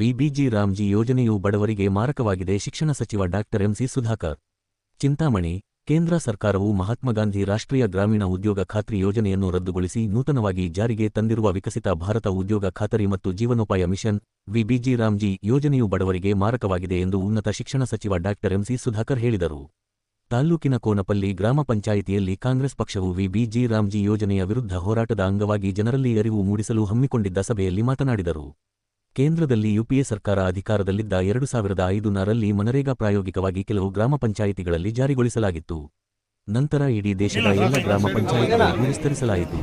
VBG Ramji ಯೋಜನೆಯು ಬಡವರಿಗೆ ಮಾರಕವಾಗಿದೆ. ಶಿಕ್ಷಣ ಸಚಿವ ಡಾಕ್ಟರ್ ಎಂಸಿ ಸುಧಾಕರ್. ಚಿಂತಾಮಣಿ, ಕೇಂದ್ರ ಸರ್ಕಾರವು ಮಹಾತ್ಮ ಗಾಂಧಿ ರಾಷ್ಟ್ರೀಯ ಗ್ರಾಮೀಣ ಉದ್ಯೋಗ ಖಾತ್ರಿ ಯೋಜನೆಯನ್ನು ರದ್ದುಗೊಳಿಸಿ ನೂತನವಾಗಿ ಜಾರಿಗೆ ತಂದಿರುವ ವಿಕಸಿತ ಭಾರತ ಉದ್ಯೋಗ ಖಾತರಿ ಮತ್ತು ಜೀವನೋಪಾಯ ಮಿಷನ್ ವಿಬಿಜಿ ರಾಮ್ಜಿ ಯೋಜನೆಯು ಬಡವರಿಗೆ ಮಾರಕವಾಗಿದೆ ಎಂದು ಉನ್ನತ ಶಿಕ್ಷಣ ಸಚಿವ ಡಾಕ್ಟರ್ ಎಂಸಿ ಸುಧಾಕರ್ ಹೇಳಿದರು. ತಾಲ್ಲೂಕಿನ ಕೋನಪಲ್ಲಿ ಗ್ರಾಮ ಪಂಚಾಯಿತಿಯಲ್ಲಿ ಕಾಂಗ್ರೆಸ್ ಪಕ್ಷವು ವಿಬಿಜಿ ರಾಮ್ಜಿ ಯೋಜನೆಯ ವಿರುದ್ಧ ಹೋರಾಟದ ಅಂಗವಾಗಿ ಜನರಲ್ಲಿ ಅರಿವು ಮೂಡಿಸಲು ಹಮ್ಮಿಕೊಂಡಿದ್ದ ಸಭೆಯಲ್ಲಿ ಮಾತನಾಡಿದರು. ಕೇಂದ್ರದಲ್ಲಿ ಯುಪಿಎ ಸರ್ಕಾರ ಅಧಿಕಾರದಲ್ಲಿದ್ದ ಎರಡು ಸಾವಿರದ ಐದುನರಲ್ಲಿ ಮನರೇಗಾ ಪ್ರಾಯೋಗಿಕವಾಗಿ ಕೆಲವು ಗ್ರಾಮ ಪಂಚಾಯಿತಿಗಳಲ್ಲಿ ಜಾರಿಗೊಳಿಸಲಾಗಿತ್ತು. ನಂತರ ಇಡೀ ದೇಶದ ಎಲ್ಲ ಗ್ರಾಮ ಪಂಚಾಯಿತಿಗಳಿಗೂ ವಿಸ್ತರಿಸಲಾಯಿತು.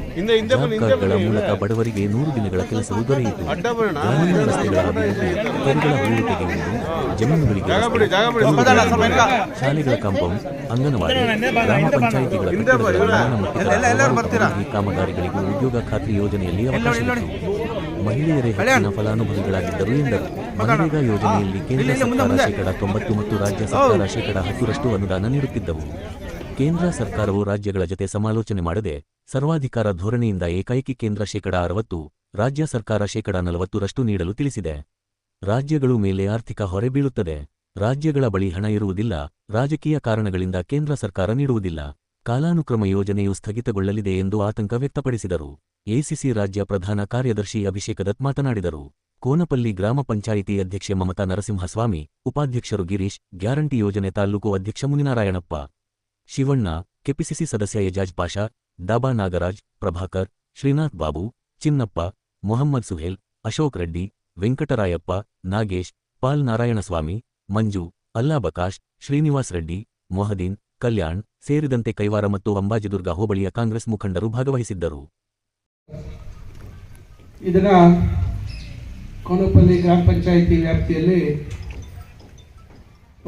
ಕಾರ್ಡ್ಗಳ ಮೂಲಕ ಬಡವರಿಗೆ ನೂರು ದಿನಗಳ ಕೆಲಸವು ದೊರೆಯಿತು. ಗ್ರಾಮೀಣ ರಸ್ತೆಗಳ ಅಭಿವೃದ್ಧಿ ಜಮೀನುಗಳಿಗೆ ಶಾಲೆಗಳ ಕಾಂಪೌಂಡ್ ಅಂಗನವಾಡಿ ಗ್ರಾಮ ಪಂಚಾಯಿತಿಗಳ ಕಟ್ಟಡಗಳ ನಿರ್ಮಾಣ ಮತ್ತಿತರ ಕಾಮಗಾರಿಗಳಿಗೂ ಉದ್ಯೋಗ ಖಾತ್ರಿ ಯೋಜನೆಯಲ್ಲಿ ಅವಕಾಶವಿತ್ತು. ಮಹಿಳೆಯರೇ ಹೆಚ್ಚಿನ ಫಲಾನುಭವಿಗಳಾಗಿದ್ದರು ಎಂದರು. ಮನರೇಗಾ ಯೋಜನೆಯಲ್ಲಿ ಕೇಂದ್ರ ಸರ್ಕಾರ ಶೇಕಡ ತೊಂಬತ್ತು ಮತ್ತು ರಾಜ್ಯ ಸರ್ಕಾರ ಶೇಕಡ ಹತ್ತರಷ್ಟು ಅನುದಾನ ನೀಡುತ್ತಿದ್ದವು. ಕೇಂದ್ರ ಸರ್ಕಾರವು ರಾಜ್ಯಗಳ ಜತೆ ಸಮಾಲೋಚನೆ ಮಾಡದೆ ಸರ್ವಾಧಿಕಾರ ಧೋರಣೆಯಿಂದ ಏಕಾಏಕಿ ಕೇಂದ್ರ ಶೇಕಡ ಅರವತ್ತು ರಾಜ್ಯ ಸರ್ಕಾರ ಶೇಕಡ ನಲವತ್ತರಷ್ಟು ನೀಡಲು ತಿಳಿಸಿದೆ. ರಾಜ್ಯಗಳು ಮೇಲೆ ಆರ್ಥಿಕ ಹೊರೆ ಬೀಳುತ್ತದೆ. ರಾಜ್ಯಗಳ ಬಳಿ ಹಣ ಇರುವುದಿಲ್ಲ. ರಾಜಕೀಯ ಕಾರಣಗಳಿಂದ ಕೇಂದ್ರ ಸರ್ಕಾರ ನೀಡುವುದಿಲ್ಲ. ಕಾಲಾನುಕ್ರಮ ಯೋಜನೆಯು ಸ್ಥಗಿತಗೊಳ್ಳಲಿದೆ ಎಂದು ಆತಂಕ ವ್ಯಕ್ತಪಡಿಸಿದರು. ಎಸಿಸಿ ರಾಜ್ಯ ಪ್ರಧಾನ ಕಾರ್ಯದರ್ಶಿ ಅಭಿಷೇಕ ದತ್ ಮಾತನಾಡಿದರು. ಕೋನಪಲ್ಲಿ ಗ್ರಾಮ ಪಂಚಾಯಿತಿ ಅಧ್ಯಕ್ಷೆ ಮಮತಾ ನರಸಿಂಹಸ್ವಾಮಿ, ಉಪಾಧ್ಯಕ್ಷರು ಗಿರೀಶ್, ಗ್ಯಾರಂಟಿ ಯೋಜನೆ ತಾಲ್ಲೂಕು ಅಧ್ಯಕ್ಷ ಮುನಿನಾರಾಯಣಪ್ಪ, ಶಿವಣ್ಣ, ಕೆಪಿಸಿಸಿ ಸದಸ್ಯ ಎಜಾಜ್ ಪಾಷಾ, ಡಾಬಾ ನಾಗರಾಜ್, ಪ್ರಭಾಕರ್, ಶ್ರೀನಾಥ್ ಬಾಬು, ಚಿನ್ನಪ್ಪ, ಮೊಹಮ್ಮದ್ ಸುಹೇಲ್, ಅಶೋಕ್ ರೆಡ್ಡಿ, ವೆಂಕಟರಾಯಪ್ಪ, ನಾಗೇಶ್, ಪಾಲ್ ನಾರಾಯಣಸ್ವಾಮಿ, ಮಂಜು ಅಲ್ಲಾಬಕಾಶ್ ಶ್ರೀನಿವಾಸ್ ರೆಡ್ಡಿ, ಮೊಹದೀನ್, ಕಲ್ಯಾಣ್ ಸೇರಿದಂತೆ ಕೈವಾರ ಮತ್ತು ಅಂಬಾಜಿದುರ್ಗ ಹೋಬಳಿಯ ಕಾಂಗ್ರೆಸ್ ಮುಖಂಡರು ಭಾಗವಹಿಸಿದ್ದರು. ಇದರ ಕೋನಪಲ್ಲಿ ಗ್ರಾಮ ಪಂಚಾಯಿತಿ ವ್ಯಾಪ್ತಿಯಲ್ಲಿ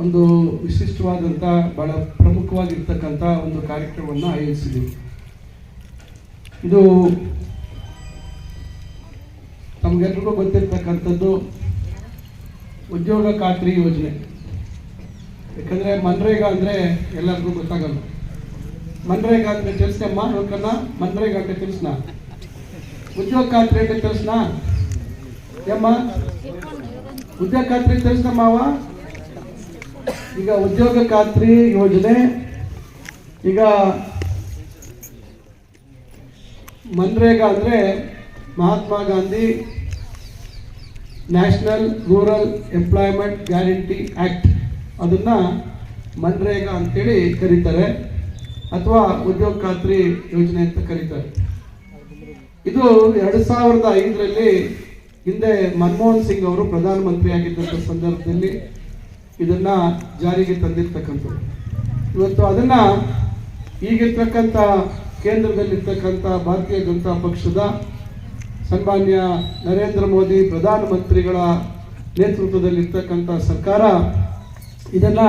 ಒಂದು ವಿಶಿಷ್ಟವಾದಂಥ ಬಹಳ ಪ್ರಮುಖವಾಗಿರ್ತಕ್ಕಂಥ ಒಂದು ಕಾರ್ಯಕ್ರಮವನ್ನು ಆಯೋಜಿಸಿದ್ದೀವಿ ಇದು ತಮಗೆಲ್ರಿಗೂ ಗೊತ್ತಿರ್ತಕ್ಕಂಥದ್ದು ಉದ್ಯೋಗ ಖಾತ್ರಿ ಯೋಜನೆ. ಯಾಕಂದರೆ ಮನ್ರೇಗಾ ಅಂದರೆ ಎಲ್ಲರಿಗೂ ಗೊತ್ತಾಗಲ್ಲ. ಮನ್ರೇಗಾ ಅಂದರೆ ತಿಳಿಸ್ನಮ್ಮ ನೋಡ್ಕನ್ನ ಮನ್ರೇಗಾ ಅಂತ ತಿಳಿಸ್ನಾ? ಉದ್ಯೋಗ ಖಾತ್ರಿ ಅಂತ ತಿಳಿಸ್ನಾ? ಏಮ್ಮ? ಉದ್ಯೋಗ ಖಾತ್ರಿ ತಿಳಿಸ್ನಮ್ಮವ ಈಗ ಉದ್ಯೋಗ ಖಾತ್ರಿ ಯೋಜನೆ, ಈಗ ಮನ್ರೇಗಾ ಅಂದರೆ Mahatma Gandhi National Rural Employment Guarantee Act ಅದನ್ನು ಮನ್ರೇಗಾ ಅಂತೇಳಿ ಕರೀತಾರೆ. ಅಥವಾ ಉದ್ಯೋಗ ಖಾತ್ರಿ ಯೋಜನೆ ಅಂತ ಕರೀತಾರೆ. ಇದು ಎರಡು ಸಾವಿರದ ಐದರಲ್ಲಿ ಹಿಂದೆ ಮನಮೋಹನ್ ಸಿಂಗ್ ಅವರು ಪ್ರಧಾನಮಂತ್ರಿ ಆಗಿದ್ದಂಥ ಸಂದರ್ಭದಲ್ಲಿ ಇದನ್ನ ಜಾರಿಗೆ ತಂದಿರ್ತಕ್ಕಂಥದ್ದು. ಇವತ್ತು ಅದನ್ನ ಈಗಿರ್ತಕ್ಕಂಥ ಕೇಂದ್ರದಲ್ಲಿರ್ತಕ್ಕಂಥ ಭಾರತೀಯ ಜನತಾ ಪಕ್ಷದ ಸನ್ಮಾನ್ಯ ನರೇಂದ್ರ ಮೋದಿ ಪ್ರಧಾನಮಂತ್ರಿಗಳ ನೇತೃತ್ವದಲ್ಲಿರ್ತಕ್ಕಂಥ ಸರ್ಕಾರ ಇದನ್ನ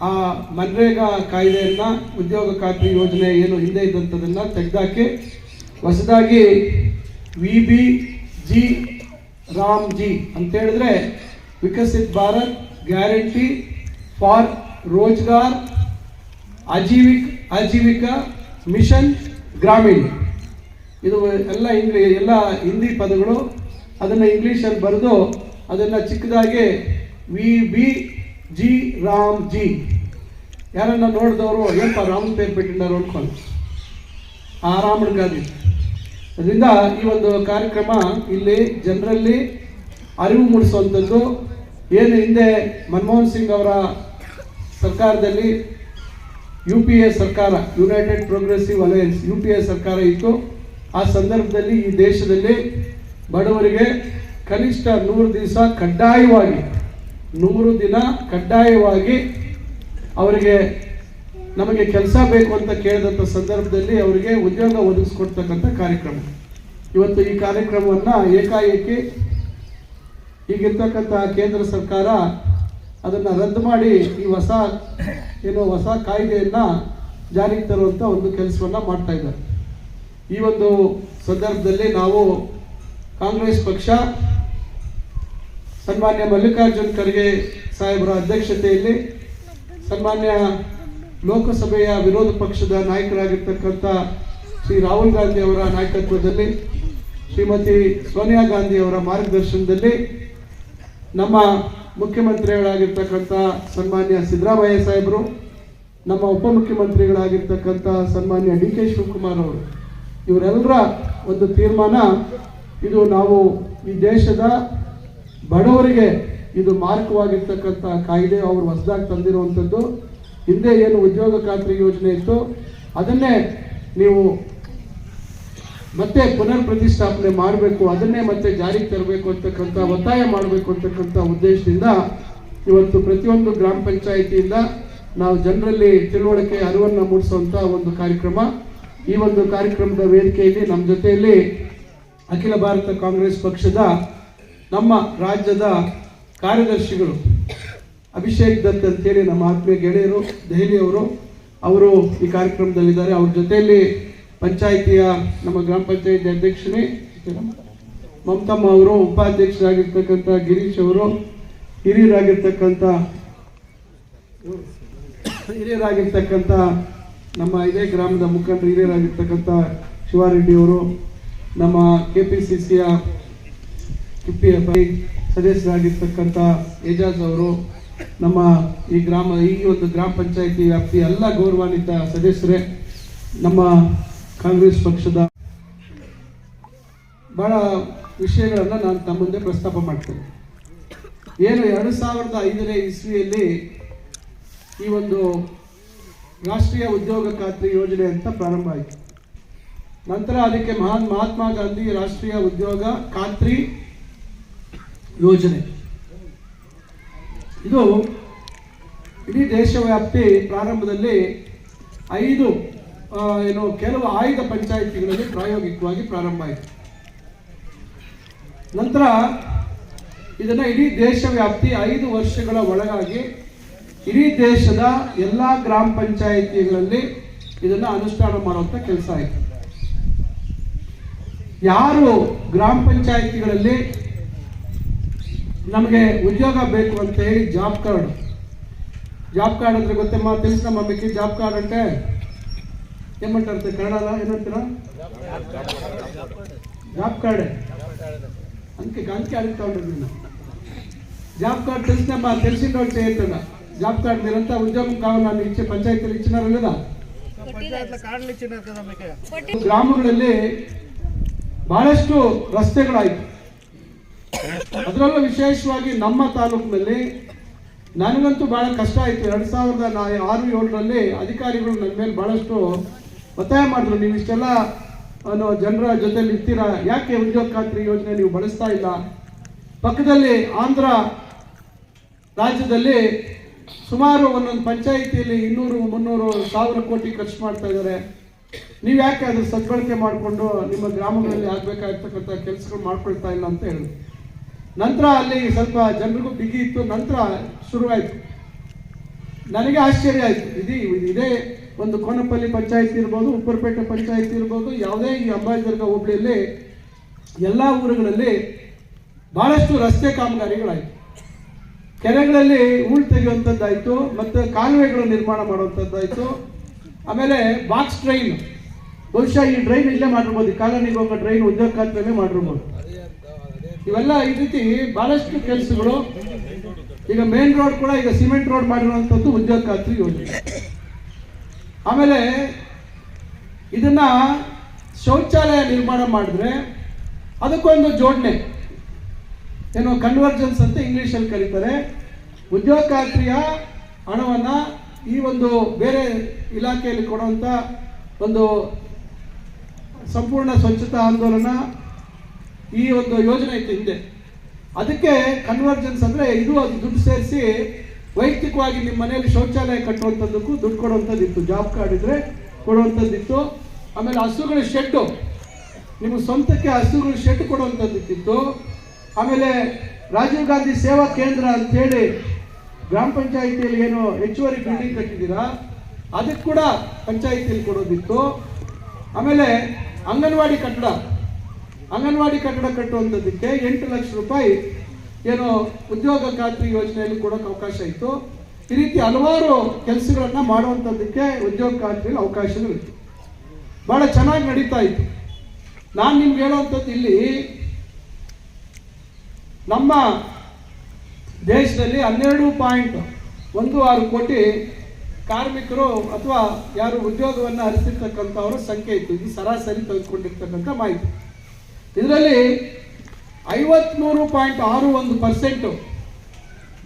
ಆ ಮನ್ರೇಗಾ ಕಾಯ್ದೆಯನ್ನ ಉದ್ಯೋಗ ಖಾತ್ರಿ ಯೋಜನೆ ಏನು ಹಿಂದೆ ಇದ್ದಂಥದನ್ನ ತೆಗೆದಾಕಿ ಹೊಸದಾಗಿ V B G RAM G ಅಂತ ಹೇಳಿದ್ರೆ Viksit Bharat guarantee for Rozgar Ajeevika Ajeevika mission Grameen. ಇದು ಎಲ್ಲ ಇಂಗ್ಲಿ ಎಲ್ಲ ಹಿಂದಿ ಪದಗಳು ಅದನ್ನು ಇಂಗ್ಲೀಷಲ್ಲಿ ಬರೆದು ಅದನ್ನು ಚಿಕ್ಕದಾಗಿ V B G RAM G. ಯಾರನ್ನ ನೋಡಿದವರು ಏನಪ್ಪ ರಾಮ್ ಪೇರ್ ಬಿಟ್ಟಿದ್ದಾರೆ ಅನ್ಕೊಂಡು ಆ ರಾಮಣ್ಣ ಗಾದಿ. ಅದರಿಂದ ಈ ಒಂದು ಕಾರ್ಯಕ್ರಮ ಇಲ್ಲಿ ಜನರಲ್ಲಿ ಅರಿವು ಮೂಡಿಸುವಂಥದ್ದು. ಏನು ಹಿಂದೆ ಮನಮೋಹನ್ ಸಿಂಗ್ ಅವರ ಸರ್ಕಾರದಲ್ಲಿ ಯು ಪಿ ಎ ಸರ್ಕಾರ United Progressive Alliance U P A ಸರ್ಕಾರ ಇತ್ತು. ಆ ಸಂದರ್ಭದಲ್ಲಿ ಈ ದೇಶದಲ್ಲಿ ಬಡವರಿಗೆ ಕನಿಷ್ಠ ನೂರು ದಿವಸ ಕಡ್ಡಾಯವಾಗಿ ನೂರು ದಿನ ಕಡ್ಡಾಯವಾಗಿ ಅವರಿಗೆ ನಮಗೆ ಕೆಲಸ ಬೇಕು ಅಂತ ಕೇಳಿದಂಥ ಸಂದರ್ಭದಲ್ಲಿ ಅವರಿಗೆ ಉದ್ಯೋಗ ಒದಗಿಸ್ಕೊಡ್ತಕ್ಕಂಥ ಕಾರ್ಯಕ್ರಮ. ಇವತ್ತು ಈ ಕಾರ್ಯಕ್ರಮವನ್ನು ಏಕಾಏಕಿ ಈಗಿರ್ತಕ್ಕಂಥ ಕೇಂದ್ರ ಸರ್ಕಾರ ಅದನ್ನು ರದ್ದು ಮಾಡಿ ಈ ಹೊಸ ಏನು ಹೊಸ ಕಾಯ್ದೆಯನ್ನು ಜಾರಿಗೆ ತರುವಂಥ ಒಂದು ಕೆಲಸವನ್ನು ಮಾಡ್ತಾ ಇದ್ದಾರೆ. ಈ ಒಂದು ಸಂದರ್ಭದಲ್ಲಿ ನಾವು ಕಾಂಗ್ರೆಸ್ ಪಕ್ಷ ಸನ್ಮಾನ್ಯ ಮಲ್ಲಿಕಾರ್ಜುನ್ ಖರ್ಗೆ ಸಾಹೇಬರ ಅಧ್ಯಕ್ಷತೆಯಲ್ಲಿ ಸನ್ಮಾನ್ಯ ಲೋಕಸಭೆಯ ವಿರೋಧ ಪಕ್ಷದ ನಾಯಕರಾಗಿರ್ತಕ್ಕಂಥ ಶ್ರೀ ರಾಹುಲ್ ಗಾಂಧಿ ಅವರ ನಾಯಕತ್ವದಲ್ಲಿ ಶ್ರೀಮತಿ ಸೋನಿಯಾ ಗಾಂಧಿ ಅವರ ಮಾರ್ಗದರ್ಶನದಲ್ಲಿ ನಮ್ಮ ಮುಖ್ಯಮಂತ್ರಿಗಳಾಗಿರ್ತಕ್ಕಂಥ ಸನ್ಮಾನ್ಯ ಸಿದ್ದರಾಮಯ್ಯ ಸಾಹೇಬರು, ನಮ್ಮ ಉಪಮುಖ್ಯಮಂತ್ರಿಗಳಾಗಿರ್ತಕ್ಕಂಥ ಸನ್ಮಾನ್ಯ ಡಿ ಕೆ ಶಿವಕುಮಾರ್ ಅವರು. ಇವರೆಲ್ಲರ ಒಂದು ತೀರ್ಮಾನ, ಇದು ನಾವು ಈ ದೇಶದ ಬಡವರಿಗೆ ಇದು ಮಾರಕವಾಗಿರ್ತಕ್ಕಂಥ ಕಾಯ್ದೆ ಅವರು ಹೊಸದಾಗಿ ತಂದಿರುವಂಥದ್ದು. ಹಿಂದೆ ಏನು ಉದ್ಯೋಗ ಖಾತ್ರಿ ಯೋಜನೆ ಇತ್ತು, ಅದನ್ನೇ ನೀವು ಮತ್ತೆ ಪುನರ್ ಪ್ರತಿಷ್ಠಾಪನೆ ಮಾಡಬೇಕು, ಅದನ್ನೇ ಮತ್ತೆ ಜಾರಿಗೆ ತರಬೇಕು ಅಂತಕ್ಕಂಥ ಒತ್ತಾಯ ಮಾಡಬೇಕು ಅಂತಕ್ಕಂಥ ಉದ್ದೇಶದಿಂದ ಇವತ್ತು ಪ್ರತಿಯೊಂದು ಗ್ರಾಮ ಪಂಚಾಯಿತಿಯಿಂದ ನಾವು ಜನರಲ್ಲಿ ತಿಳುವಳಿಕೆ ಅರಿವನ್ನು ಮೂಡಿಸುವಂಥ ಒಂದು ಕಾರ್ಯಕ್ರಮ. ಈ ಒಂದು ಕಾರ್ಯಕ್ರಮದ ವೇದಿಕೆಯಲ್ಲಿ ನಮ್ಮ ಜೊತೆಯಲ್ಲಿ ಅಖಿಲ ಭಾರತ ಕಾಂಗ್ರೆಸ್ ಪಕ್ಷದ ನಮ್ಮ ರಾಜ್ಯದ ಕಾರ್ಯದರ್ಶಿಗಳು ಅಭಿಷೇಕ್ ದತ್ ಅಂತೇಳಿ ನಮ್ಮ ಆತ್ಮೀಯ ಗೆಳೆಯರು ದೆಹಲಿಯವರು ಅವರು ಈ ಕಾರ್ಯಕ್ರಮದಲ್ಲಿದ್ದಾರೆ. ಅವ್ರ ಜೊತೆಯಲ್ಲಿ ಪಂಚಾಯಿತಿಯ ನಮ್ಮ ಗ್ರಾಮ ಪಂಚಾಯಿತಿ ಅಧ್ಯಕ್ಷನೇ ಮಮತಮ್ಮ ಅವರು, ಉಪಾಧ್ಯಕ್ಷರಾಗಿರ್ತಕ್ಕಂಥ ಗಿರೀಶ್ ಅವರು, ಹಿರಿಯರಾಗಿರ್ತಕ್ಕಂಥ ಹಿರಿಯರಾಗಿರ್ತಕ್ಕಂಥ ನಮ್ಮ ಇದೇ ಗ್ರಾಮದ ಮುಖಂಡರು ಹಿರಿಯರಾಗಿರ್ತಕ್ಕಂಥ ಶಿವಾರೆಡ್ಡಿಯವರು ನಮ್ಮ ಕೆ ಪಿ ಸಿ ಸಿಯ ಕಿಪ್ಪಿ ಸದಸ್ಯರಾಗಿರ್ತಕ್ಕಂಥ ಏಜಾಜ್ ಅವರು ನಮ್ಮ ಈ ಗ್ರಾಮ, ಈ ಒಂದು ಗ್ರಾಮ ಪಂಚಾಯಿತಿ ವ್ಯಾಪ್ತಿಯ ಎಲ್ಲ ಗೌರವಾನ್ವಿತ ಸದಸ್ಯರೇ, ನಮ್ಮ ಕಾಂಗ್ರೆಸ್ ಪಕ್ಷದ ಬಹಳ ವಿಷಯಗಳನ್ನು ನಾನು ತಮ್ಮ ಮುಂದೆ ಪ್ರಸ್ತಾಪ ಮಾಡ್ತೇನೆ. ಏನು ಎರಡು ಸಾವಿರದ ಐದನೇ ಇಸ್ವಿಯಲ್ಲಿ ಈ ಒಂದು ರಾಷ್ಟ್ರೀಯ ಉದ್ಯೋಗ ಖಾತ್ರಿ ಯೋಜನೆ ಅಂತ ಪ್ರಾರಂಭ ಆಯಿತು. ನಂತರ ಅದಕ್ಕೆ ಮಹಾನ್ ಮಹಾತ್ಮ ಗಾಂಧಿ ರಾಷ್ಟ್ರೀಯ ಉದ್ಯೋಗ ಖಾತ್ರಿ ಯೋಜನೆ. ಇದು ಇಡೀ ದೇಶವ್ಯಾಪಿ ಪ್ರಾರಂಭದಲ್ಲಿ ಐದು ಏನು, ಕೆಲವು ಆಯ್ದ ಪಂಚಾಯಿತಿಗಳಲ್ಲಿ ಪ್ರಾಯೋಗಿಕವಾಗಿ ಪ್ರಾರಂಭ ಆಯಿತು. ನಂತರ ಇದನ್ನ ಇಡೀ ದೇಶವ್ಯಾಪ್ತಿ ಐದು ವರ್ಷಗಳ ಒಳಗಾಗಿ ಇಡೀ ದೇಶದ ಎಲ್ಲ ಗ್ರಾಮ ಪಂಚಾಯಿತಿಗಳಲ್ಲಿ ಇದನ್ನ ಅನುಷ್ಠಾನ ಮಾಡುವಂಥ ಕೆಲಸ ಆಯಿತು. ಯಾರು ಗ್ರಾಮ ಪಂಚಾಯಿತಿಗಳಲ್ಲಿ ನಮಗೆ ಉದ್ಯೋಗ ಬೇಕು ಅಂತ ಹೇಳಿ ಜಾಬ್ ಕಾರ್ಡ್ ಜಾಬ್ ಕಾರ್ಡ್ ಅಂದ್ರೆ ಗೊತ್ತಮ್ಮ ತಿಳಿಸ್ ನಮ್ಮ ಅಮ್ಮಕ್ಕೆ ಜಾಬ್ ಕಾರ್ಡ್ అంటే ఏమంటారు కన్నడలో ఏమంటారా జాబ్ కార్డే అందుకే అందుకే అడుగుతా ఉండదు నిన్న జాబ్ కార్డ్ తెలిసినమ్మా తెలిసిన వాళ్ళు చేయొద్దా జాబ్ కార్డ్ మీరంతా ఉద్యోగం కావాలని ఇచ్చే పంచాయతీలు ఇచ్చినారా లేదా పంచాయత్ల కార్డులు ఇచ్చినారు కదా మీకు ಗ್ರಾಮಗಳಲ್ಲಿ ಬಹಳಷ್ಟು ರಸ್ತೆಗಳಾಯಿತು ಅದರಲ್ಲೂ ವಿಶೇಷವಾಗಿ ನಮ್ಮ ತಾಲೂಕಿನಲ್ಲಿ ನನಗಂತೂ ಬಹಳ ಕಷ್ಟ ಆಯಿತು. ಎರಡು ಸಾವಿರದ ನಾ ಆರು, ಏಳರಲ್ಲಿ ಅಧಿಕಾರಿಗಳು ನನ್ನ ಮೇಲೆ ಬಹಳಷ್ಟು ಒತ್ತಾಯ ಮಾಡಿದ್ರು. ನೀವು ಇಷ್ಟೆಲ್ಲ ಅನ್ನೋ ಜನರ ಜೊತೆಲಿ ಇರ್ತೀರಾ? ಯಾಕೆ ಉದ್ಯೋಗ ಖಾತ್ರಿ ಯೋಜನೆ ನೀವು ಬಳಸ್ತಾ ಇಲ್ಲ? ಪಕ್ಕದಲ್ಲಿ ಆಂಧ್ರ ರಾಜ್ಯದಲ್ಲಿ ಸುಮಾರು ಒಂದೊಂದು ಪಂಚಾಯಿತಿಯಲ್ಲಿ ಇನ್ನೂರು, ಮುನ್ನೂರು ಸಾವಿರ ಕೋಟಿ ಖರ್ಚು ಮಾಡ್ತಾ ಇದ್ದಾರೆ. ನೀವು ಯಾಕೆ ಅದ್ರ ಸದ್ಬಳಕೆ ಮಾಡಿಕೊಂಡು ನಿಮ್ಮ ಗ್ರಾಮಗಳಲ್ಲಿ ಆಗ್ಬೇಕಾಗಿರ್ತಕ್ಕಂಥ ಕೆಲಸಗಳು ಮಾಡ್ಕೊಳ್ತಾ ಇಲ್ಲ ಅಂತ ಹೇಳಿದ್ರು? ನಂತರ ಅಲ್ಲಿ ಸ್ವಲ್ಪ ಜನರಿಗೂ ಬಿಗಿ ಇತ್ತು, ನಂತರ ಶುರುವಾಯಿತು. ನನಗೆ ಆಶ್ಚರ್ಯ ಆಯಿತು. ಇದು ಇದೇ ಒಂದು ಕೋನಪಲ್ಲಿ ಪಂಚಾಯತ್ ಇರ್ಬೋದು, ಉಪ್ಪರಪೇಟೆ ಪಂಚಾಯತ್ ಇರ್ಬೋದು, ಯಾವುದೇ ಈ ಅಂಬಾಜಿರ್ಗ ಹೋಬಳಿಯಲ್ಲಿ ಎಲ್ಲ ಊರುಗಳಲ್ಲಿ ಬಹಳಷ್ಟು ರಸ್ತೆ ಕಾಮಗಾರಿಗಳಾಯಿತು. ಕೆರೆಗಳಲ್ಲಿ ಹೂಳು ತೆಗೆಯುವಂಥದ್ದಾಯಿತು, ಮತ್ತು ಕಾಲುವೆಗಳು ನಿರ್ಮಾಣ ಮಾಡುವಂಥದ್ದಾಯಿತು. ಆಮೇಲೆ ಬಾಕ್ಸ್ ಟ್ರೈನ್ ಬಹುಶಃ ಈ ಡ್ರೈನ್ ಇಲ್ಲೇ ಮಾಡಿರ್ಬೋದು. ಕಾಲೋನಿಗೆ ಹೋಗೋ ಡ್ರೈನ್ ಉದ್ಯೋಗ ಖಾತ್ರಿಯಲ್ಲೇ ಮಾಡಿರ್ಬೋದು. ಇವೆಲ್ಲ ಈ ರೀತಿ ಬಹಳಷ್ಟು ಕೆಲಸಗಳು. ಈಗ ಮೇನ್ ರೋಡ್ ಕೂಡ ಈಗ ಸಿಮೆಂಟ್ ರೋಡ್ ಮಾಡಿರುವಂಥದ್ದು ಉದ್ಯೋಗ ಖಾತ್ರಿ ಯೋಜನೆ. ಆಮೇಲೆ ಇದನ್ನ ಶೌಚಾಲಯ ನಿರ್ಮಾಣ ಮಾಡಿದ್ರೆ ಅದಕ್ಕೊಂದು ಜೋಡಣೆ. ಏನು ಕನ್ವರ್ಜೆನ್ಸ್ ಅಂತ ಇಂಗ್ಲೀಷಲ್ಲಿ ಕರೀತಾರೆ. ಉದ್ಯೋಗ ಖಾತ್ರಿಯ ಹಣವನ್ನು ಈ ಒಂದು ಬೇರೆ ಇಲಾಖೆಯಲ್ಲಿ ಕೊಡುವಂಥ ಒಂದು ಸಂಪೂರ್ಣ ಸ್ವಚ್ಛತಾ ಆಂದೋಲನ ಈ ಒಂದು ಯೋಜನೆ ಇತ್ತು ಹಿಂದೆ. ಅದಕ್ಕೆ ಕನ್ವರ್ಜೆನ್ಸ್ ಅಂದರೆ ಇದು ಅದು ದುಡ್ಡು ಸೇರಿಸಿ ವೈಯಕ್ತಿಕವಾಗಿ ನಿಮ್ಮ ಮನೆಯಲ್ಲಿ ಶೌಚಾಲಯ ಕಟ್ಟುವಂಥದ್ದಕ್ಕೂ ದುಡ್ಡು ಕೊಡುವಂಥದ್ದಿತ್ತು ಜಾಬ್ ಕಾರ್ಡ್ ಇದ್ರೆ ಕೊಡುವಂಥದ್ದಿತ್ತು ಆಮೇಲೆ ಹಸುಗಳ ಶೆಡ್ಡು ನಿಮ್ಮ ಸ್ವಂತಕ್ಕೆ ಹಸುಗಳ ಶೆಡ್ ಕೊಡುವಂಥದ್ದಿತ್ತು ಆಮೇಲೆ ರಾಜೀವ್ ಗಾಂಧಿ ಸೇವಾ ಕೇಂದ್ರ ಅಂತೇಳಿ ಗ್ರಾಮ ಪಂಚಾಯಿತಿಯಲ್ಲಿ ಏನು ಹೆಚ್ಚುವರಿ ಬಿಲ್ಡಿಂಗ್ ಕಟ್ಟಿದ್ದೀರಾ? ಅದಕ್ಕೆ ಕೂಡ ಪಂಚಾಯಿತಿಯಲ್ಲಿ ಕೊಡೋದಿತ್ತು. ಆಮೇಲೆ ಅಂಗನವಾಡಿ ಕಟ್ಟಡ. ಅಂಗನವಾಡಿ ಕಟ್ಟಡ ಕಟ್ಟುವಂಥದ್ದಕ್ಕೆ ಎಂಟು ಲಕ್ಷ ರೂಪಾಯಿ ಏನು ಉದ್ಯೋಗ ಖಾತ್ರಿ ಯೋಜನೆಯಲ್ಲಿ ಕೊಡೋಕೆ ಅವಕಾಶ ಇತ್ತು. ಈ ರೀತಿ ಹಲವಾರು ಕೆಲಸಗಳನ್ನ ಮಾಡುವಂಥದ್ದಕ್ಕೆ ಉದ್ಯೋಗ ಖಾತ್ರಿಯಲ್ಲಿ ಅವಕಾಶಗಳಿತ್ತು ಬಹಳ ಚೆನ್ನಾಗಿ ನಡೀತಾ ಇತ್ತು. ನಾನು ನಿಮ್ಗೆ ಹೇಳುವಂಥದ್ದು ಇಲ್ಲಿ ನಮ್ಮ ದೇಶದಲ್ಲಿ ಹನ್ನೆರಡು ಪಾಯಿಂಟ್ ಒಂದು ಆರು ಕೋಟಿ ಕಾರ್ಮಿಕರು ಅಥವಾ ಯಾರು ಉದ್ಯೋಗವನ್ನು ಹರಿಸಿರ್ತಕ್ಕಂಥವರ ಸಂಖ್ಯೆ ಇತ್ತು. ಇದು ಸರಾಸರಿ ತೆಗೆದುಕೊಂಡಿರ್ತಕ್ಕಂಥ ಮಾಹಿತಿ. ಇದರಲ್ಲಿ ಐವತ್ಮೂರು ಪಾಯಿಂಟ್ ಆರು ಒಂದು ಪರ್ಸೆಂಟು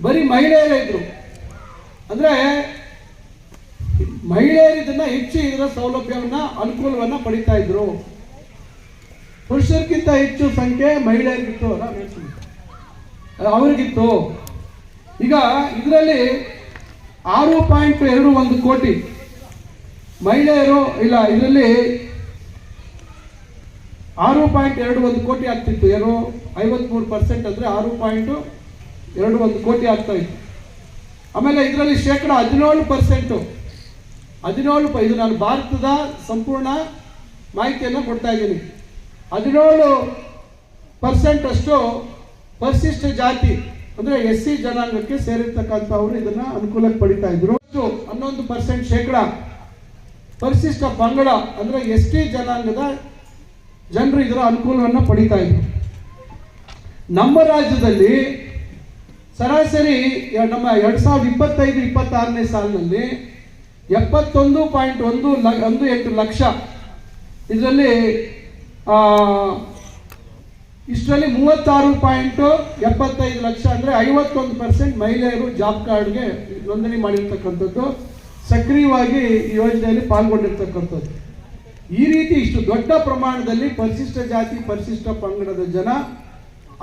ಬರೀ ಮಹಿಳೆಯರೇ ಇದ್ರು. ಅಂದರೆ ಮಹಿಳೆಯರು ಹೆಚ್ಚು ಇದರ ಸೌಲಭ್ಯವನ್ನ, ಅನುಕೂಲವನ್ನ ಪಡಿತಾ ಇದ್ರು. ಪುರುಷರಿಗಿಂತ ಹೆಚ್ಚು ಸಂಖ್ಯೆ ಮಹಿಳೆಯರಿಗಿತ್ತು ಅಲ್ಲ, ಅವರಿಗಿತ್ತು. ಈಗ ಇದರಲ್ಲಿ ಆರು ಪಾಯಿಂಟ್ ಎರಡು ಒಂದು ಕೋಟಿ ಮಹಿಳೆಯರು, ಇಲ್ಲ, ಇದರಲ್ಲಿ ಆರು ಪಾಯಿಂಟ್ ಎರಡು ಒಂದು ಕೋಟಿ ಆಗ್ತಿತ್ತು. ಏನೋ ಐವತ್ಮೂರು ಪರ್ಸೆಂಟ್ ಅಂದರೆ ಆರು ಪಾಯಿಂಟ್ ಎರಡು ಒಂದು ಕೋಟಿ ಆಗ್ತಾ ಇತ್ತು. ಆಮೇಲೆ ಇದರಲ್ಲಿ ಶೇಕಡ ಹದಿನೇಳು ಪರ್ಸೆಂಟು, ಹದಿನೇಳು ಇದು ನಾನು ಭಾರತದ ಸಂಪೂರ್ಣ ಮಾಹಿತಿಯನ್ನು ಕೊಡ್ತಾ ಇದ್ದೀನಿ. ಹದಿನೇಳು ಪರ್ಸೆಂಟ್ ಅಷ್ಟು ಪರಿಶಿಷ್ಟ ಜಾತಿ, ಅಂದರೆ ಎಸ್ ಸಿ ಜನಾಂಗಕ್ಕೆ ಸೇರಿರ್ತಕ್ಕಂಥವ್ರು ಇದನ್ನ ಅನುಕೂಲಕ್ಕೆ ಪಡಿತಾ ಇದ್ರು. ಹನ್ನೊಂದು ಪರ್ಸೆಂಟ್ ಶೇಕಡ ಪರಿಶಿಷ್ಟ ಪಂಗಡ, ಅಂದರೆ ಎಸ್ ಟಿ ಜನಾಂಗದ ಜನರು ಇದರ ಅನುಕೂಲವನ್ನು ಪಡಿತಾ ಇದ್ರು. ನಮ್ಮ ರಾಜ್ಯದಲ್ಲಿ ಸರಾಸರಿ ನಮ್ಮ ಎರಡ್ ಸಾವಿರದ ಇಪ್ಪತ್ತೈದು, ಇಪ್ಪತ್ತಾರನೇ ಸಾಲಿನಲ್ಲಿ ಎಪ್ಪತ್ತೊಂದು ಪಾಯಿಂಟ್ ಒಂದು ಲ ಒಂದು ಎಂಟು ಲಕ್ಷ ಇದರಲ್ಲಿ ಇಷ್ಟರಲ್ಲಿ ಮೂವತ್ತಾರು ಪಾಯಿಂಟ್ ಎಪ್ಪತ್ತೈದು ಲಕ್ಷ ಅಂದರೆ ಐವತ್ತೊಂದು ಪರ್ಸೆಂಟ್ ಮಹಿಳೆಯರು ಜಾಬ್ ಕಾರ್ಡ್ಗೆ ನೋಂದಣಿ ಮಾಡಿರ್ತಕ್ಕಂಥದ್ದು, ಸಕ್ರಿಯವಾಗಿ ಈ ಯೋಜನೆಯಲ್ಲಿ ಪಾಲ್ಗೊಂಡಿರ್ತಕ್ಕಂಥದ್ದು. ಈ ರೀತಿ ಇಷ್ಟು ದೊಡ್ಡ ಪ್ರಮಾಣದಲ್ಲಿ ಪರಿಶಿಷ್ಟ ಜಾತಿ, ಪರಿಶಿಷ್ಟ ಪಂಗಡದ ಜನ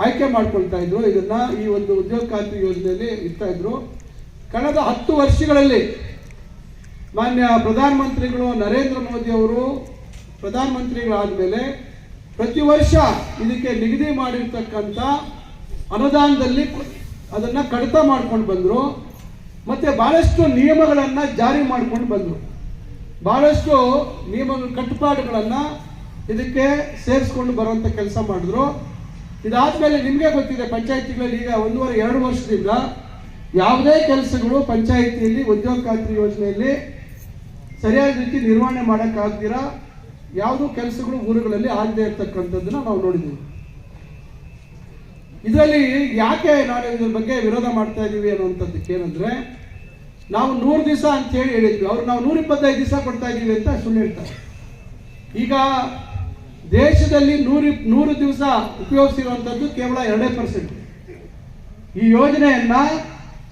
ಆಯ್ಕೆ ಮಾಡ್ಕೊಳ್ತಾ ಇದ್ರು. ಇದನ್ನ ಈ ಒಂದು ಉದ್ಯೋಗ ಖಾತ್ರಿ ಯೋಜನೆಯಲ್ಲಿ ಇರ್ತಾ ಇದ್ರು. ಕಳೆದ ಹತ್ತು ವರ್ಷಗಳಲ್ಲಿ ಮಾನ್ಯ ಪ್ರಧಾನಮಂತ್ರಿಗಳು ನರೇಂದ್ರ ಮೋದಿ ಅವರು ಪ್ರಧಾನಮಂತ್ರಿಗಳಾದ ಮೇಲೆ ಪ್ರತಿ ವರ್ಷ ಇದಕ್ಕೆ ನಿಗದಿ ಮಾಡಿರ್ತಕ್ಕಂಥ ಅನುದಾನದಲ್ಲಿ ಅದನ್ನ ಕಡಿತ ಮಾಡ್ಕೊಂಡು ಬಂದರು. ಮತ್ತೆ ಬಹಳಷ್ಟು ನಿಯಮಗಳನ್ನು ಜಾರಿ ಮಾಡ್ಕೊಂಡು ಬಂದರು. ಬಹಳಷ್ಟು ನಿಯಮ ಕಟ್ಟುಪಾಡುಗಳನ್ನು ಇದಕ್ಕೆ ಸೇರಿಸ್ಕೊಂಡು ಬರುವಂತ ಕೆಲಸ ಮಾಡಿದ್ರು. ಇದಾದ್ಮೇಲೆ ನಿಮಗೆ ಗೊತ್ತಿದೆ, ಪಂಚಾಯತಿಗಳಲ್ಲಿ ಈಗ ಒಂದೂವರೆ, ಎರಡು ವರ್ಷದಿಂದ ಯಾವುದೇ ಕೆಲಸಗಳು ಪಂಚಾಯಿತಿಯಲ್ಲಿ ಉದ್ಯೋಗ ಖಾತ್ರಿ ಯೋಜನೆಯಲ್ಲಿ ಸರಿಯಾದ ರೀತಿ ನಿರ್ವಹಣೆ ಮಾಡೋಕ್ಕಾಗ್ದಿರಾ, ಯಾವುದೂ ಕೆಲಸಗಳು ಊರುಗಳಲ್ಲಿ ಆಗದೆ ಇರ್ತಕ್ಕಂಥದ್ದನ್ನ ನಾವು ನೋಡಿದ್ದೀವಿ. ಇದರಲ್ಲಿ ಯಾಕೆ ನಾನು ಇದ್ರ ಬಗ್ಗೆ ವಿರೋಧ ಮಾಡ್ತಾ ಇದ್ದೀವಿ ಅನ್ನುವಂಥದ್ದಕ್ಕೆ ಏನಂದ್ರೆ ನಾವು ನೂರು ದಿವಸ ಅಂತ ಹೇಳಿ ಹೇಳಿದ್ವಿ. ಅವ್ರು ನಾವು ನೂರ ಇಪ್ಪತ್ತೈದು ದಿವಸ ಕೊಡ್ತಾ ಇದ್ದೀವಿ ಅಂತ ಸುಳ್ಳು ಹೇಳ್ತಾರೆ. ಈಗ ದೇಶದಲ್ಲಿ ನೂರು ನೂರು ದಿವಸ ಉಪಯೋಗಿಸಿರುವಂಥದ್ದು ಕೇವಲ ಎರಡೇ ಪರ್ಸೆಂಟ್ ಈ ಯೋಜನೆಯನ್ನ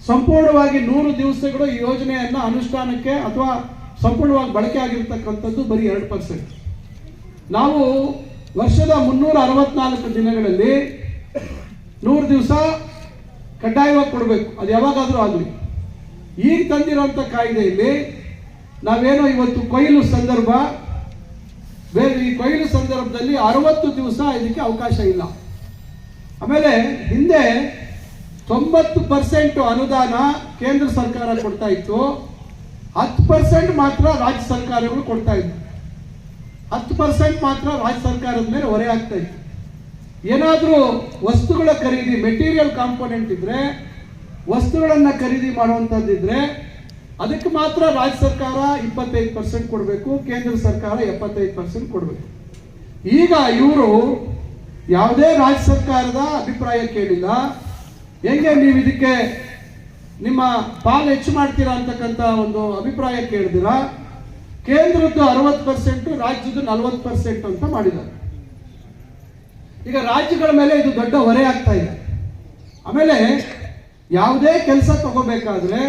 ಸಂಪೂರ್ಣವಾಗಿ ನೂರು ದಿವಸಗಳು ಈ ಯೋಜನೆಯನ್ನ ಅನುಷ್ಠಾನಕ್ಕೆ ಅಥವಾ ಸಂಪೂರ್ಣವಾಗಿ ಬಳಕೆ ಆಗಿರ್ತಕ್ಕಂಥದ್ದು ಬರೀ ಎರಡು ಪರ್ಸೆಂಟ್ ನಾವು ವರ್ಷದ ಮುನ್ನೂರ ಅರವತ್ನಾಲ್ಕು ದಿನಗಳಲ್ಲಿ ನೂರು ದಿವಸ ಕಡ್ಡಾಯವಾಗಿ ಕೊಡಬೇಕು. ಅದು ಯಾವಾಗಾದರೂ ಆಗಲಿ. ಈಗ ತಂದಿರುವಂಥ ಕಾಯ್ದೆಯಲ್ಲಿ ನಾವೇನೋ ಇವತ್ತು ಕೊಯ್ಲು ಸಂದರ್ಭ, ಬೇರೆ ಈ ಕೊಯ್ಲು ಸಂದರ್ಭದಲ್ಲಿ ಅರವತ್ತು ದಿವಸ ಇದಕ್ಕೆ ಅವಕಾಶ ಇಲ್ಲ. ಆಮೇಲೆ ಹಿಂದೆ ತೊಂಬತ್ತು ಪರ್ಸೆಂಟ್ ಅನುದಾನ ಕೇಂದ್ರ ಸರ್ಕಾರ ಕೊಡ್ತಾ ಇತ್ತು. ಹತ್ತು ಪರ್ಸೆಂಟ್ ಮಾತ್ರ ರಾಜ್ಯ ಸರ್ಕಾರಗಳು ಕೊಡ್ತಾ ಇತ್ತು ಹತ್ತು ಪರ್ಸೆಂಟ್ ಮಾತ್ರ ರಾಜ್ಯ ಸರ್ಕಾರದ ಮೇಲೆ ಹೊರೆ ಆಗ್ತಾ ಇತ್ತು. ಏನಾದರೂ ವಸ್ತುಗಳ ಖರೀದಿ ಮೆಟೀರಿಯಲ್ ಕಾಂಪೋನೆಂಟ್ ಇದ್ರೆ ವಸ್ತುಗಳನ್ನು ಖರೀದಿ ಮಾಡುವಂಥದ್ದಿದ್ರೆ ಅದಕ್ಕೆ ಮಾತ್ರ ರಾಜ್ಯ ಸರ್ಕಾರ ಇಪ್ಪತ್ತೈದು ಪರ್ಸೆಂಟ್ ಕೊಡಬೇಕು, ಕೇಂದ್ರ ಸರ್ಕಾರ ಎಪ್ಪತ್ತೈದು ಪರ್ಸೆಂಟ್ ಕೊಡಬೇಕು. ಈಗ ಇವರು ಯಾವುದೇ ರಾಜ್ಯ ಸರ್ಕಾರದ ಅಭಿಪ್ರಾಯ ಕೇಳಿಲ್ಲ. ಹೆಂಗೆ ನೀವು ಇದಕ್ಕೆ ನಿಮ್ಮ ಪಾಲು ಹೆಚ್ಚು ಮಾಡ್ತೀರಾ ಅಂತಕ್ಕಂಥ ಒಂದು ಅಭಿಪ್ರಾಯ ಕೇಳಿದಿರಾ? ಕೇಂದ್ರದ್ದು ಅರವತ್ತು ಪರ್ಸೆಂಟ್ ರಾಜ್ಯದ್ದು ನಲವತ್ತು ಪರ್ಸೆಂಟ್ ಅಂತ ಮಾಡಿದ್ದಾರೆ. ಈಗ ರಾಜ್ಯಗಳ ಮೇಲೆ ಇದು ದೊಡ್ಡ ಹೊರೆ ಆಗ್ತಾ ಇದೆ. ಆಮೇಲೆ ಯಾವುದೇ ಕೆಲಸ ತಗೋಬೇಕಾದ್ರೆ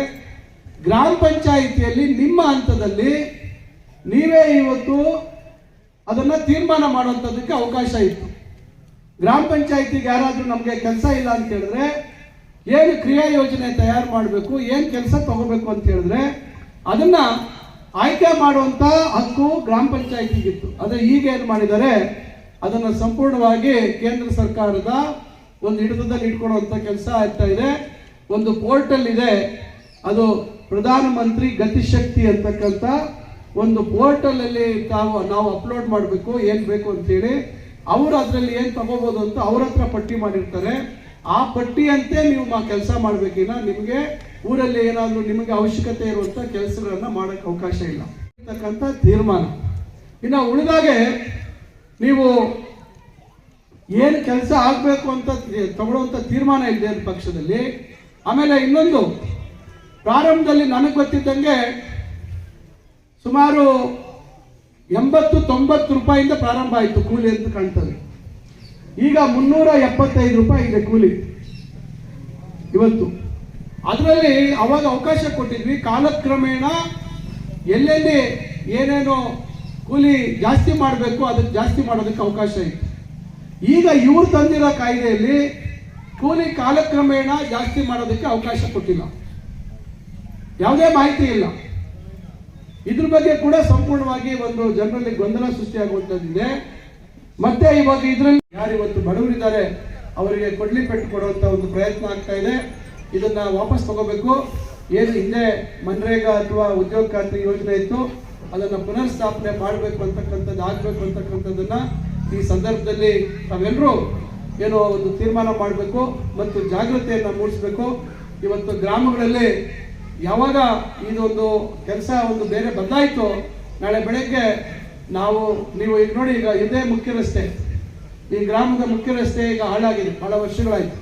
ಗ್ರಾಮ ಪಂಚಾಯಿತಿಯಲ್ಲಿ ನಿಮ್ಮ ಹಂತದಲ್ಲಿ ನೀವೇ ಇವತ್ತು ಅದನ್ನ ತೀರ್ಮಾನ ಮಾಡುವಂಥದ್ದಕ್ಕೆ ಅವಕಾಶ ಇತ್ತು. ಗ್ರಾಮ ಪಂಚಾಯಿತಿಗೆ ಯಾರಾದರೂ ನಮಗೆ ಕೆಲಸ ಇಲ್ಲ ಅಂತ ಹೇಳಿದ್ರೆ ಏನು ಕ್ರಿಯಾ ಯೋಜನೆ ತಯಾರು ಮಾಡಬೇಕು, ಏನು ಕೆಲಸ ತಗೋಬೇಕು ಅಂತ ಹೇಳಿದ್ರೆ ಅದನ್ನ ಆಯ್ಕೆ ಮಾಡುವಂತ ಹಕ್ಕು ಗ್ರಾಮ ಪಂಚಾಯಿತಿಗಿತ್ತು. ಆದರೆ ಈಗ ಏನು ಮಾಡಿದ್ದಾರೆ, ಅದನ್ನು ಸಂಪೂರ್ಣವಾಗಿ ಕೇಂದ್ರ ಸರ್ಕಾರದ ಒಂದು ಹಿಡಿತದಲ್ಲಿ ಇಟ್ಕೊಳ್ಳುವಂಥ ಕೆಲಸ ಆಗ್ತಾ ಇದೆ. ಒಂದು ಪೋರ್ಟಲ್ ಇದೆ ಅದು ಪ್ರಧಾನಮಂತ್ರಿ ಗತಿಶಕ್ತಿ ಅಂತಕ್ಕಂಥ ಒಂದು ಪೋರ್ಟಲ್ ಅಲ್ಲಿ ತಾವು, ನಾವು ಅಪ್ಲೋಡ್ ಮಾಡಬೇಕು, ಏನ್ ಬೇಕು ಅಂತೇಳಿ. ಅವರು ಅದರಲ್ಲಿ ಏನ್ ತಗೋಬಹುದು ಅಂತ ಅವ್ರ ಹತ್ರ ಪಟ್ಟಿ ಮಾಡಿರ್ತಾರೆ. ಆ ಪಟ್ಟಿಯಂತೆ ನೀವು ಮಾ ಕೆಲಸ ಮಾಡ್ಬೇಕಿಲ್ಲ ನಿಮಗೆ ಊರಲ್ಲಿ ಏನಾದರೂ ನಿಮಗೆ ಅವಶ್ಯಕತೆ ಇರುವಂತ ಕೆಲಸಗಳನ್ನ ಮಾಡಕ್ ಅವಕಾಶ ಇಲ್ಲ ಅಂತಕ್ಕಂಥ ತೀರ್ಮಾನ. ಇನ್ನು ಉಳಿದಾಗೆ ನೀವು ಏನು ಕೆಲಸ ಆಗಬೇಕು ಅಂತ ತಗೊಳ್ಳುವಂಥ ತೀರ್ಮಾನ ಇದೆ ಪಕ್ಷದಲ್ಲಿ ಆಮೇಲೆ ಇನ್ನೊಂದು, ಪ್ರಾರಂಭದಲ್ಲಿ ನನಗೆ ಗೊತ್ತಿದ್ದಂಗೆ ಸುಮಾರು ಎಂಬತ್ತು ತೊಂಬತ್ತು ರೂಪಾಯಿಂದ ಪ್ರಾರಂಭ ಆಯಿತು ಕೂಲಿ ಅಂತ ಕಾಣ್ತದೆ. ಈಗ ಮುನ್ನೂರ ಎಪ್ಪತ್ತೈದು ರೂಪಾಯಿ ಇದೆ ಕೂಲಿ. ಇವತ್ತು. ಅದರಲ್ಲಿ ಅವಾಗ ಅವಕಾಶ ಕೊಟ್ಟಿದ್ವಿ. ಕಾಲಕ್ರಮೇಣ ಎಲ್ಲೆಲ್ಲಿ ಏನೇನು ಕೂಲಿ ಜಾಸ್ತಿ ಮಾಡಬೇಕು ಅದಕ್ಕೆ ಜಾಸ್ತಿ ಮಾಡೋದಕ್ಕೆ ಅವಕಾಶ ಇತ್ತು. ಈಗ ಇವರು ತಂದಿರೋ ಕಾಯ್ದೆಯಲ್ಲಿ ಕೂಲಿ ಕಾಲಕ್ರಮೇಣ ಜಾಸ್ತಿ ಮಾಡೋದಕ್ಕೆ ಅವಕಾಶ ಕೊಟ್ಟಿಲ್ಲ. ಯಾವುದೇ ಮಾಹಿತಿ ಇಲ್ಲ. ಇದ್ರ ಬಗ್ಗೆ ಕೂಡ ಸಂಪೂರ್ಣವಾಗಿ ಒಂದು ಜನರಲ್ಲಿ ಗೊಂದಲ ಸೃಷ್ಟಿಯಾಗುವಂಥದ್ದಿದೆ ಮತ್ತೆ ಇವಾಗ ಇದರಲ್ಲಿ ಯಾರು ಇವತ್ತು ಬಡವರಿದ್ದಾರೆ, ಅವರಿಗೆ ಕೊಡ್ಲಿ ಪೆಟ್ಟು ಕೊಡುವಂತ ಒಂದು ಪ್ರಯತ್ನ ಆಗ್ತಾ ಇದೆ. ಇದನ್ನ ವಾಪಸ್ ತಗೋಬೇಕು. ಏನು ಹಿಂದೆ ಮನ್ರೇಗಾ ಅಥವಾ ಉದ್ಯೋಗ ಖಾತ್ರಿ ಯೋಜನೆ ಇತ್ತು, ಅದನ್ನ ಪುನರ್ ಸ್ಥಾಪನೆ ಮಾಡಬೇಕು ಅಂತಕ್ಕಂಥದ್ದು, ಆಗ್ಬೇಕು ಅಂತಕ್ಕಂಥದ್ದನ್ನ ಈ ಸಂದರ್ಭದಲ್ಲಿ ತಾವೆಲ್ಲರೂ ಏನೋ ಒಂದು ತೀರ್ಮಾನ ಮಾಡಬೇಕು ಮತ್ತು ಜಾಗೃತಿಯನ್ನು ಮೂಡಿಸಬೇಕು. ಇವತ್ತು ಗ್ರಾಮಗಳಲ್ಲಿ ಯಾವಾಗ ಇದೊಂದು ಕೆಲಸ ಒಂದು ಬೇರೆ ಬದಲಾಯಿತು ನಾಳೆ ಬೆಳಗ್ಗೆ ನಾವು, ನೀವು ಈಗ ನೋಡಿ ಈಗ ಇದೇ ಮುಖ್ಯ ರಸ್ತೆ ಈ ಗ್ರಾಮದ ಮುಖ್ಯ ರಸ್ತೆ ಈಗ ಹಾಳಾಗಿದೆ, ಬಹಳ ವರ್ಷಗಳಾಯಿತು.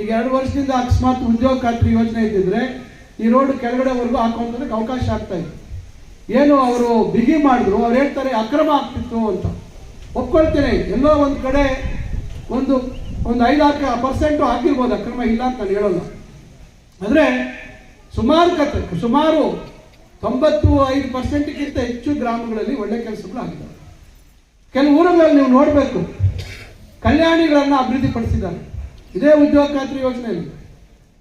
ಈಗ ಎರಡು ವರ್ಷದಿಂದ ಅಕಸ್ಮಾತ್ ಉದ್ಯೋಗ ಖಾತ್ರಿ ಯೋಜನೆ ಇದ್ದಿದ್ರೆ ಈ ರೋಡ್ ಕೆಳಗಡೆವರೆಗೂ ಹಾಕೋದಕ್ಕೆ ಅವಕಾಶ ಆಗ್ತಾ ಇತ್ತು ಏನು ಅವರು ಬಿಗಿ ಮಾಡಿದ್ರು, ಅವ್ರು ಹೇಳ್ತಾರೆ ಅಕ್ರಮ ಆಗ್ತಿತ್ತು ಅಂತ. ಒಪ್ಕೊಳ್ತೇನೆ, ಎಲ್ಲೋ ಒಂದು ಕಡೆ ಒಂದು ಒಂದು ಐದಾರು ಪರ್ಸೆಂಟು ಆಗಿರ್ಬೋದು ಅಕ್ರಮ ಇಲ್ಲ ಅಂತ ನಾನು ಹೇಳೋಲ್ಲ. ಆದರೆ ಸುಮಾರು ಕತೆ ಸುಮಾರು ತೊಂಬತ್ತು ಐದು ಪರ್ಸೆಂಟ್ಗಿಂತ ಹೆಚ್ಚು ಗ್ರಾಮಗಳಲ್ಲಿ ಒಳ್ಳೆ ಕೆಲಸಗಳು ಆಗಿದ್ದಾವೆ. ಕೆಲವು ಊರುಗಳಲ್ಲಿ ನೀವು ನೋಡಬೇಕು, ಕಲ್ಯಾಣಿಗಳನ್ನು ಅಭಿವೃದ್ಧಿಪಡಿಸಿದ್ದಾರೆ ಇದೇ ಉದ್ಯೋಗ ಖಾತ್ರಿ ಯೋಜನೆಯಲ್ಲಿ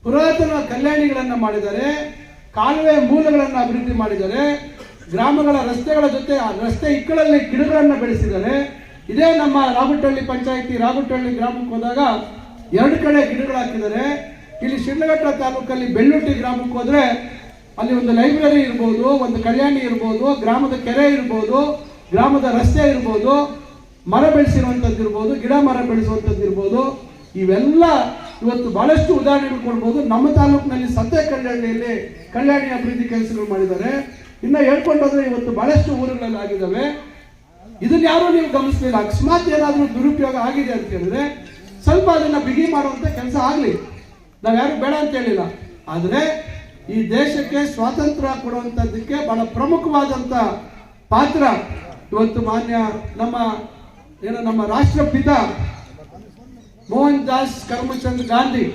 ಪುರಾತನ ಕಲ್ಯಾಣಿಗಳನ್ನು ಮಾಡಿದ್ದಾರೆ, ಕಾಲುವೆ ಮೂಲಗಳನ್ನು ಅಭಿವೃದ್ಧಿ ಮಾಡಿದ್ದಾರೆ, ಗ್ರಾಮಗಳ ರಸ್ತೆಗಳ ಜೊತೆ ಆ ರಸ್ತೆ ಇಕ್ಕಳಲ್ಲಿ ಗಿಡಗಳನ್ನು ಬೆಳೆಸಿದ್ದಾರೆ. ಇದೇ ನಮ್ಮ ರಾಗುಟ್ಟಹಳ್ಳಿ ಪಂಚಾಯಿತಿ ರಾಗುಟ್ಟಹಳ್ಳಿ ಗ್ರಾಮಕ್ಕೆ ಹೋದಾಗ ಎರಡು ಕಡೆ ಗಿಡಗಳು ಹಾಕಿದ್ದಾರೆ. ಇಲ್ಲಿ ಶಿಡ್ಲಘಟ್ಟ ತಾಲೂಕಲ್ಲಿ ಬೆಳ್ಳುಟ್ಟಿ ಗ್ರಾಮಕ್ಕೆ ಹೋದ್ರೆ ಅಲ್ಲಿ ಒಂದು ಲೈಬ್ರರಿ ಇರ್ಬೋದು, ಒಂದು ಕಲ್ಯಾಣಿ ಇರ್ಬೋದು, ಗ್ರಾಮದ ಕೆರೆ ಇರ್ಬೋದು, ಗ್ರಾಮದ ರಸ್ತೆ ಇರ್ಬೋದು, ಮರ ಬೆಳೆಸಿರುವಂಥದ್ದು ಇರ್ಬೋದು, ಗಿಡ ಮರ ಬೆಳೆಸುವಂಥದ್ದು ಇರ್ಬೋದು. ಇವೆಲ್ಲ ಇವತ್ತು ಬಹಳಷ್ಟು ಉದಾಹರಣೆಗಳು ಕೊಡ್ಬೋದು. ನಮ್ಮ ತಾಲೂಕಿನಲ್ಲಿ ಸದ್ಯ ಕಲ್ಯಾಣಿಯಲ್ಲಿ ಕಲ್ಯಾಣಿ ಅಭಿವೃದ್ಧಿ ಕೆಲಸಗಳು ಮಾಡಿದ್ದಾರೆ. ಇನ್ನು ಹೇಳ್ಕೊಂಡು ಹೋದ್ರೆ ಇವತ್ತು ಬಹಳಷ್ಟು ಊರುಗಳಲ್ಲಿ ಆಗಿದ್ದಾವೆ. ಇದನ್ನ ಯಾರು ನೀವು ಗಮನಿಸಲಿಲ್ಲ ಅಕಸ್ಮಾತ್ ಏನಾದರೂ ದುರುಪಯೋಗ ಆಗಿದೆ ಅಂತ ಹೇಳಿದ್ರೆ ಸ್ವಲ್ಪ ಅದನ್ನ ಬಿಗಿ ಮಾಡುವಂತ ಕೆಲಸ ಆಗಲಿ. ನಾವ್ಯಾರು ಬೇಡ ಅಂತ ಹೇಳಿಲ್ಲ. ಆದರೆ ಈ ದೇಶಕ್ಕೆ ಸ್ವಾತಂತ್ರ್ಯ ಕೊಡುವಂಥದ್ದಕ್ಕೆ ಬಹಳ ಪ್ರಮುಖವಾದಂಥ ಪಾತ್ರ ಇವತ್ತು ಮಾನ್ಯ ನಮ್ಮ ಏನು ನಮ್ಮ ರಾಷ್ಟ್ರಪಿತ ಮೋಹನ್ ದಾಸ್ ಕರ್ಮಚಂದ್ ಗಾಂಧಿ,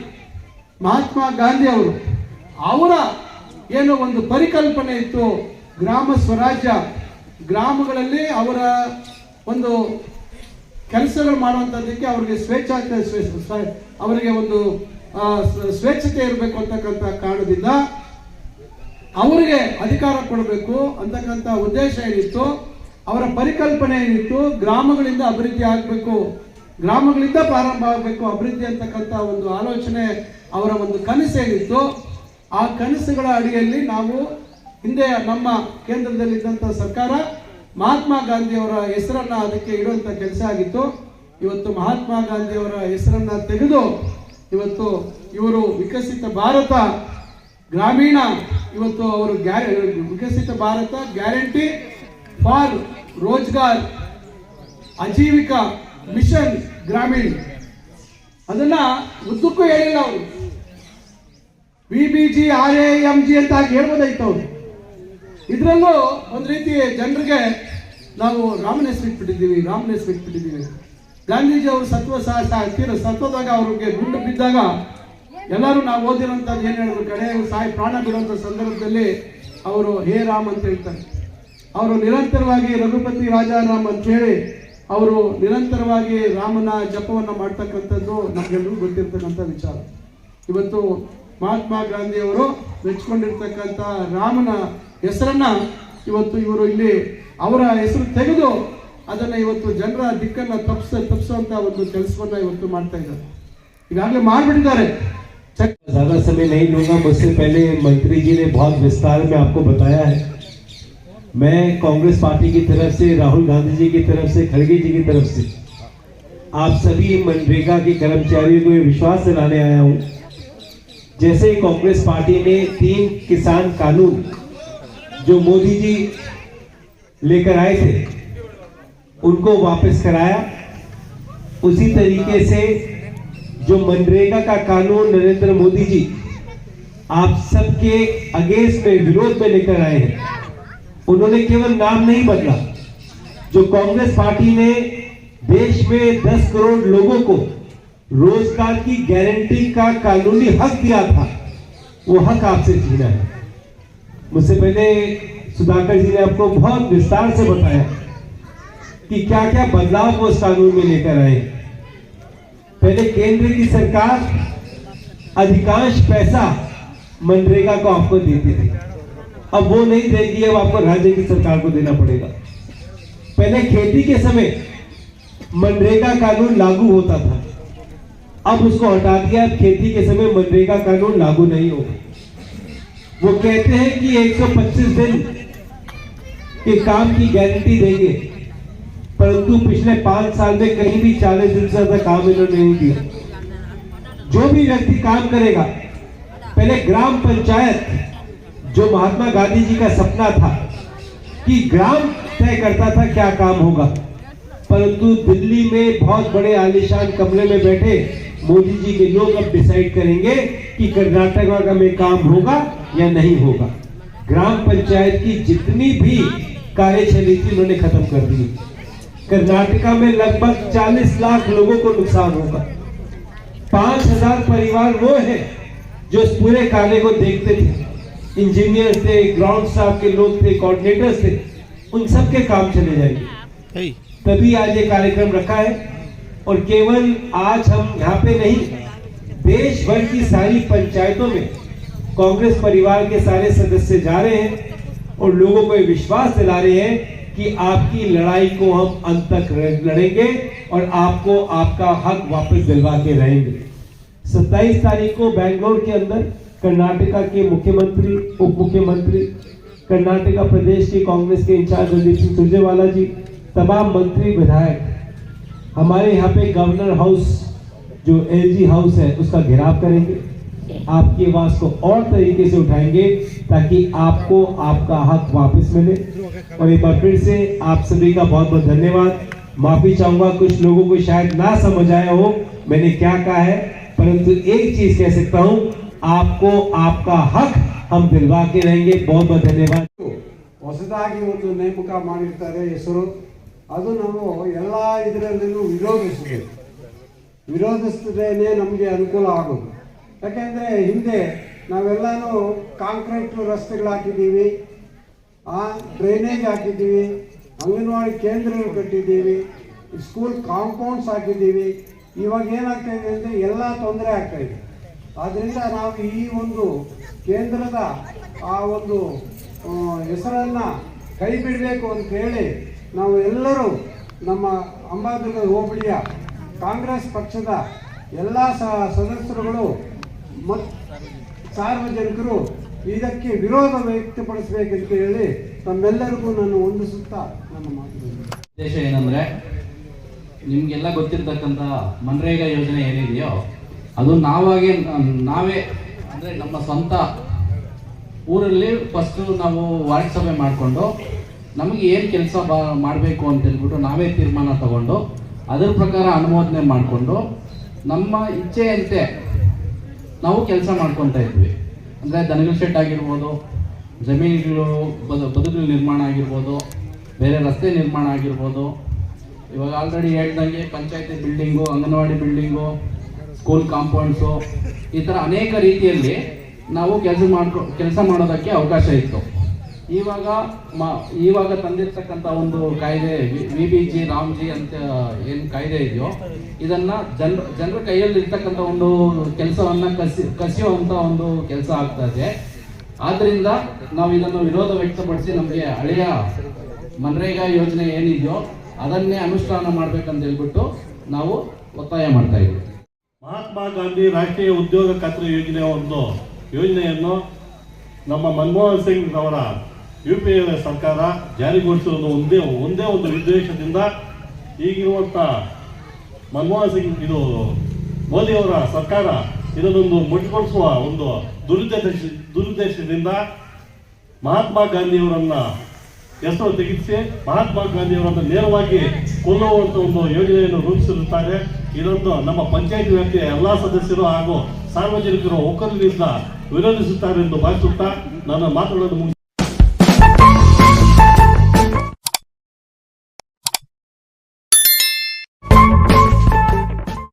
ಮಹಾತ್ಮ ಗಾಂಧಿ ಅವರು, ಅವರ ಏನೋ ಒಂದು ಪರಿಕಲ್ಪನೆ ಇತ್ತು. ಗ್ರಾಮ ಸ್ವರಾಜ್ಯ ಗ್ರಾಮಗಳಲ್ಲಿ ಅವರ ಒಂದು ಕೆಲಸಗಳು ಮಾಡುವಂಥದ್ದಕ್ಕೆ ಅವರಿಗೆ ಸ್ವೇಚ್ಛಾ ಸ್ವೆ- ಅವರಿಗೆ ಒಂದು ಸ್ವೇಚ್ಛತೆ ಇರಬೇಕು ಅಂತಕ್ಕಂಥ ಕಾರಣದಿಂದ ಅವರಿಗೆ ಅಧಿಕಾರ ಕೊಡಬೇಕು ಅಂತಕ್ಕಂಥ ಉದ್ದೇಶ ಏನಿತ್ತು, ಅವರ ಪರಿಕಲ್ಪನೆ ಏನಿತ್ತು, ಗ್ರಾಮಗಳಿಂದ ಅಭಿವೃದ್ಧಿ ಆಗಬೇಕು, ಗ್ರಾಮಗಳಿಂದ ಪ್ರಾರಂಭ ಆಗಬೇಕು, ಅಭಿವೃದ್ಧಿ ಅಂತಕ್ಕಂಥ ಒಂದು ಆಲೋಚನೆ ಅವರ ಒಂದು ಕನಸೇನಿತ್ತು. ಆ ಕನಸುಗಳ ಅಡಿಯಲ್ಲಿ ನಾವು ಹಿಂದೆ ನಮ್ಮ ಕೇಂದ್ರದಲ್ಲಿ ಇದ್ದಂತ ಸರ್ಕಾರ ಮಹಾತ್ಮ ಗಾಂಧಿಯವರ ಹೆಸರನ್ನ ಅದಕ್ಕೆ ಇಡುವಂಥ ಕೆಲಸ ಆಗಿತ್ತು. ಇವತ್ತು ಮಹಾತ್ಮ ಗಾಂಧಿಯವರ ಹೆಸರನ್ನ ತೆಗೆದು ಇವತ್ತು ಇವರು ವಿಕಸಿತ ಭಾರತ ಗ್ರಾಮೀಣ ಇವತ್ತು ಅವರು ಗ್ಯಾರ, Viksit Bharat guarantee for Rozgar Ajeevika mission Grameen. ಅದನ್ನ ಉದ್ದಕ್ಕೂ ಹೇಳಿಲ್ಲ ಅವರು. V B G R A M G ಅಂತ ಹೇಳ್ಬೋದಾಯ್ತು ಅವರು. ಇದರಲ್ಲೂ ಒಂದು ರೀತಿ ಜನರಿಗೆ ನಾವು ರಾಮನ ಹೆಸರು ಇಟ್ಬಿಟ್ಟಿದ್ದೀವಿ, ರಾಮನ ಹೆಸರು ಇಟ್ಬಿಟ್ಟಿದ್ದೀವಿ. ಗಾಂಧೀಜಿ ಅವರು ಸತ್ವ ತೀರ ಸತ್ವದಾಗ ಅವ್ರಿಗೆ ಗುಂಡು ಬಿದ್ದಾಗ ಎಲ್ಲರೂ ನಾವು ಓದಿರೋಂಥದ್ದು ಏನು ಹೇಳಿದ್ರು ಕಡೆ ಸಾಯಿ ಪ್ರಾಣ ಬಿಡುವಂಥ ಸಂದರ್ಭದಲ್ಲಿ ಅವರು ಹೇ ರಾಮ್ ಅಂತ ಹೇಳ್ತಾರೆ. ಅವರು ನಿರಂತರವಾಗಿ ರಘುಪತಿ ರಾಜಾರಾಮ್ ಅಂತ ಹೇಳಿ ಅವರು ನಿರಂತರವಾಗಿ ರಾಮನ ಜಪವನ್ನು ಮಾಡ್ತಕ್ಕಂಥದ್ದು ನಮಗೆಲ್ಲರೂ ಗೊತ್ತಿರ್ತಕ್ಕಂಥ ವಿಚಾರ. ಇವತ್ತು ಮಹಾತ್ಮ ಗಾಂಧಿಯವರು ಮೆಚ್ಕೊಂಡಿರ್ತಕ್ಕಂಥ ರಾಮನ ಹೆಸರನ್ನ ಇವತ್ತು ಇವರು ಇಲ್ಲಿ ಅವರ ಹೆಸರು ತೆಗೆದು ಅದನ್ನ ಇವತ್ತು ಜನರ ದಿಕ್ಕನ್ನ ತಪ್ಪಿಸ ತಪ್ಪಿಸುವಂತ ಒಂದು ಕೆಲಸವನ್ನ ಇವತ್ತು ಮಾಡ್ತಾ ಇದ್ದಾರೆ ಈಗಾಗಲೇ ಮಾಡ್ಬಿಟ್ಟಿದ್ದಾರೆ ಚೆಕ್ ज्यादा समय नहीं लूंगा मुझसे पहले मंत्री जी ने बहुत विस्तार में आपको बताया है मैं कांग्रेस पार्टी की तरफ से राहुल गांधी जी की तरफ से खड़गे जी की तरफ से आप सभी मनरेगा के कर्मचारियों को ये विश्वास दिलाने आया हूं जैसे कांग्रेस पार्टी ने तीन किसान कानून जो मोदी जी लेकर आए थे, उनको वापस कराया। उसी तरीके से जो मनरेगा का कानून नरेंद्र मोदी जी आप सबके अगेंस्ट में, विरोध में लेकर आए हैं, उन्होंने केवल नाम नहीं बदला। जो कांग्रेस पार्टी ने देश में 10 करोड़ लोगों को रोज़गार की गारंटी का कानूनी हक दिया था, वो हक आपसे छीना है। मुझसे पहले सुधाकर जी ने आपको बहुत विस्तार से बताया कि क्या क्या बदलाव वो उस कानून में लेकर आए। पहले केंद्र की सरकार अधिकांश पैसा मनरेगा को आपको देती थी। अब वो नहीं देगी, अब आपको राज्य की सरकार को देना पड़ेगा। पहले खेती के समय मनरेगा कानून लागू होता था। अब उसको हटा दिया खेती के समय मनरेगा कानून लागू नहीं होगा। वो कहते हैं कि 125 दिन के काम की गारंटी देंगे, परंतु पिछले पाँच साल में कहीं भी 40 दिन से ज़्यादा काम इन्होंने नहीं दिया जो भी व्यक्ति काम करेगा, पहले ग्राम पंचायत, जो महात्मा गांधी जी का सपना था कि ग्राम तय करता था क्या काम होगा, परंतु दिल्ली में बहुत बड़े आलिशान कमरे में बैठे मोदी जी के लोग अब डिसाइड करेंगे कि कर्नाटक में काम होगा या नहीं होगा। ग्राम पंचायत की जितनी भी कार्यशैली थी उन्होंने खत्म कर दी। कर्नाटका में लगभग 40 लाख लोगों को नुकसान होगा। पाँच हज़ार परिवार वो है जो इस पूरे कार्य को देखते थे। इंजीनियर थे ग्राउंड स्टाफ के लोग थे कोऑर्डिनेटर्स थे उन सबके काम चले जाएँगे। तभी आज ये कार्यक्रम रखा है। और केवल आज हम यहाँ पे नहीं देश भर की सारी पंचायतों में कांग्रेस परिवार के सारे सदस्य जा रहे हैं और लोगों को विश्वास दिला रहे हैं कि आपकी लड़ाई को हम अंत तक लड़ेंगे और आपको आपका हक वापस दिलवा के रहेंगे। 27 तारीख को बेंगलोर के अंदर कर्नाटका के मुख्यमंत्री उप मुख्यमंत्री कर्नाटका प्रदेश के कांग्रेस के इंचार्ज रणदीप सिंह सुरजेवाला जी, तमाम मंत्री विधायक हमारे यहाँ पे गवर्नर हाउस जो एलजी हाउस है उसका घेराव करेंगे आपकी आवाज को और तरीके से उठाएंगे ताकि आपको आपका हक वापस मिले और एक बार फिर से आप सभी का बहुत बहुत धन्यवाद माफी चाहूंगा कुछ लोगों को शायद ना समझ आया हो मैंने क्या कहा है परंतु एक चीज कह सकता हूं आपको आपका हक हम दिलवा के रहेंगे बहुत बहुत धन्यवाद ಹೊಸದಾಗಿ ಒಂದು ನೇಮಕ ಮಾಡಿರ್ತಾರೆ ಹೆಸರು ಅದು ನಾವು ಎಲ್ಲ ಇದರಲ್ಲೂ ವಿರೋಧಿಸಬೇಕು ವಿರೋಧಿಸಿದ್ರೇನೆ ನಮಗೆ ಅನುಕೂಲ ಆಗೋದು. ಯಾಕೆಂದರೆ ಹಿಂದೆ ನಾವೆಲ್ಲನೂ ಕಾಂಕ್ರೀಟ್ ರಸ್ತೆಗಳು ಹಾಕಿದ್ದೀವಿ, ಆ ಡ್ರೈನೇಜ್ ಹಾಕಿದ್ದೀವಿ, ಅಂಗನವಾಡಿ ಕೇಂದ್ರಗಳು ಕಟ್ಟಿದ್ದೀವಿ, ಸ್ಕೂಲ್ ಕಾಂಪೌಂಡ್ಸ್ ಹಾಕಿದ್ದೀವಿ. ಇವಾಗ ಏನಾಗ್ತಾ ಇದೆ ಅಂದರೆ ಎಲ್ಲ ತೊಂದರೆ ಆಗ್ತಾ ಇದೆ. ಆದ್ದರಿಂದ ನಾವು ಈ ಒಂದು ಕೇಂದ್ರದ ಆ ಒಂದು ಹೆಸರನ್ನು ಕೈ ಬಿಡಬೇಕು ಅಂತ ಹೇಳಿ ನಾವು ಎಲ್ಲರೂ ನಮ್ಮ ಅಂಬಾದುರ್ಗ ಹೋಬಳಿಯ ಕಾಂಗ್ರೆಸ್ ಪಕ್ಷದ ಎಲ್ಲ ಸದಸ್ಯರುಗಳು ಮತ್ತು ಸಾರ್ವಜನಿಕರು ಇದಕ್ಕೆ ವಿರೋಧ ವ್ಯಕ್ತಪಡಿಸಬೇಕಂತ ಹೇಳಿ ತಮ್ಮೆಲ್ಲರಿಗೂ ನಾನು ಹೊಂದಿಸುತ್ತಾ ನನ್ನ ಮಾತು ಉದ್ದೇಶ ಏನಂದ್ರೆ, ನಿಮ್ಗೆಲ್ಲ ಗೊತ್ತಿರ್ತಕ್ಕಂಥ ಮನ್ರೇಗಾ ಯೋಜನೆ ಏನಿದೆಯೋ, ಅದು ನಾವಾಗೆ, ನಾವೇ, ಅಂದ್ರೆ ನಮ್ಮ ಸ್ವಂತ ಊರಲ್ಲಿ ಫಸ್ಟ್ ನಾವು ವಾರ್ಡ್ ಸಭೆ ಮಾಡಿಕೊಂಡು ನಮಗೆ ಏನು ಕೆಲಸ ಬಾ, ಮಾಡಬೇಕು ಅಂತ ಹೇಳ್ಬಿಟ್ಟು ನಾವೇ ತೀರ್ಮಾನ ತಗೊಂಡು ಅದರ ಪ್ರಕಾರ ಅನುಮೋದನೆ ಮಾಡಿಕೊಂಡು ನಮ್ಮ ಇಚ್ಛೆಯಂತೆ ನಾವು ಕೆಲಸ ಮಾಡ್ಕೊತಾ ಇದ್ವಿ. ಅಂದರೆ ದನಗಳ ಶೆಡ್ ಆಗಿರ್ಬೋದು, ಜಮೀನುಗಳು ಬದು ಬದುಕುಗಳ ನಿರ್ಮಾಣ ಆಗಿರ್ಬೋದು, ಬೇರೆ ರಸ್ತೆ ನಿರ್ಮಾಣ ಆಗಿರ್ಬೋದು. ಇವಾಗ ಆಲ್ರೆಡಿ ಹೇಳ್ದಂಗೆ ಪಂಚಾಯತಿ building anganwadi building school compounds ಈ ಥರ ಅನೇಕ ರೀತಿಯಲ್ಲಿ ನಾವು ಕೆಲಸ ಮಾಡ್ಕೊ, ಕೆಲಸ ಮಾಡೋದಕ್ಕೆ ಅವಕಾಶ ಇತ್ತು. ಇವಾಗ ಇವಾಗ ತಂದಿರ್ತಕ್ಕಂಥ ಒಂದು ಕಾಯ್ದೆ V B G RAM G ಅಂತ ಏನು ಕಾಯ್ದೆ ಇದೆಯೋ, ಇದನ್ನ ಜನರ ಜನರ ಕೈಯಲ್ಲಿ ಇರ್ತಕ್ಕಂಥ ಒಂದು ಕೆಲಸವನ್ನ ಕಸಿ, ಕಸಿಯುವಂತ ಒಂದು ಕೆಲಸ ಆಗ್ತಾ ಇದೆ. ಆದ್ರಿಂದ ನಾವು ಇದನ್ನು ವಿರೋಧ ವ್ಯಕ್ತಪಡಿಸಿ ನಮಗೆ ಹಳೆಯ ಮನ್ರೇಗಾ ಯೋಜನೆ ಏನಿದೆಯೋ, ಅದನ್ನೇ ಅನುಷ್ಠಾನ ಮಾಡ್ಬೇಕಂತ ಹೇಳ್ಬಿಟ್ಟು ನಾವು ಒತ್ತಾಯ ಮಾಡ್ತಾ ಇದ್ದೀವಿ ಮಹಾತ್ಮ ಗಾಂಧಿ ರಾಷ್ಟ್ರೀಯ ಉದ್ಯೋಗ ಖಾತ್ರಿ ಯೋಜನೆಯ ಒಂದು ಯೋಜನೆಯನ್ನು ನಮ್ಮ ಮನಮೋಹನ್ ಸಿಂಗ್ ಅವರ ಯು ಪಿ ಎ ಸರ್ಕಾರ ಜಾರಿಗೊಳಿಸಿರೋದು ಒಂದೇ ಒಂದೇ ಒಂದು ಉದ್ದೇಶದಿಂದ ಈಗಿರುವಂಥ ಮನಮೋಹನ್ ಸಿಂಗ್, ಇದು ಮೋದಿಯವರ ಸರ್ಕಾರ ಇದನ್ನೊಂದು ಮುಟ್ಟುಗೊಳಿಸುವ ಒಂದು ದುರುದ್ದೇಶ, ದುರುದ್ದೇಶದಿಂದ ಮಹಾತ್ಮ ಗಾಂಧಿಯವರನ್ನ ಹೆಸರು ತೆಗೆಸಿ ಮಹಾತ್ಮ ಗಾಂಧಿಯವರನ್ನು ನೇರವಾಗಿ ಕೊಲ್ಲುವಂತ ಒಂದು ಯೋಜನೆಯನ್ನು ರೂಪಿಸಿರುತ್ತಾರೆ. ಇದೊಂದು ನಮ್ಮ ಪಂಚಾಯತ್ ವ್ಯಾಪ್ತಿಯ ಎಲ್ಲಾ ಸದಸ್ಯರು ಹಾಗೂ ಸಾರ್ವಜನಿಕರು ಒಕ್ಕಲಿನಿಂದ ವಿರೋಧಿಸುತ್ತಾರೆ ಎಂದು ಭಾವಿಸುತ್ತಾ ನನ್ನ ಮಾತುಗಳನ್ನು